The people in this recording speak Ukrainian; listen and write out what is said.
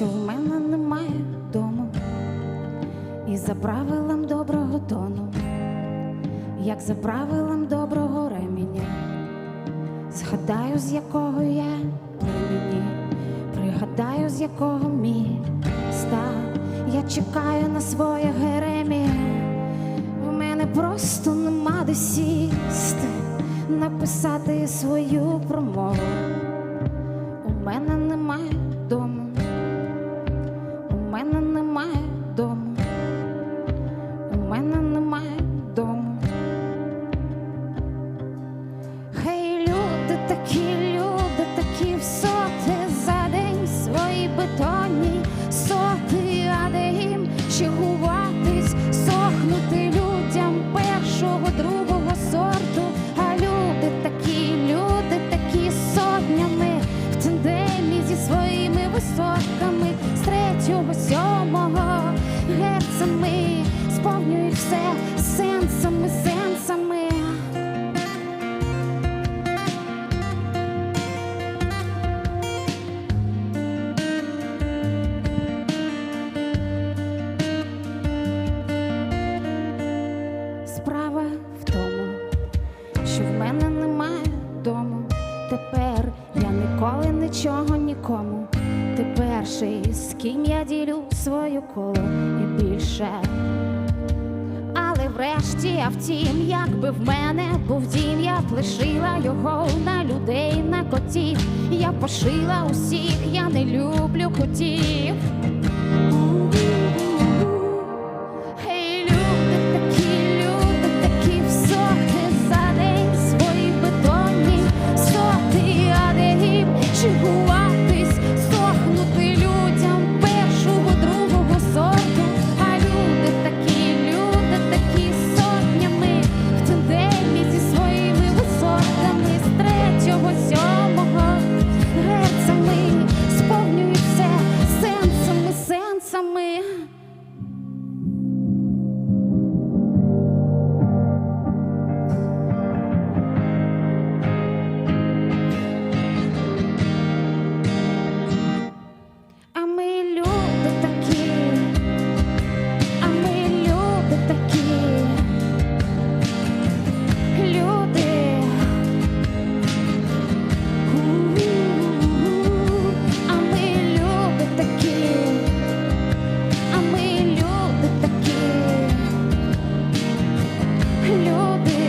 що в мене немає дому, і за правилам доброго тону, як за правилам доброго ременя, згадаю, з якого я племені, пригадаю, з якого міста я чекаю на своє геремі. У мене просто нема де сісти, написати свою промову. Мене немає дому, у мене немає дому, у мене немає з сьомого герцами сповнюють все сенсами, сенсами. Справа в тому, що в мене немає дому. Тепер я ніколи нічого перший, з ким я ділю свою коло і більше. Але врешті, а втім, якби в мене був дім, я б лишила його на людей, на котів. Я пошила усіх, я не люблю котів. любить.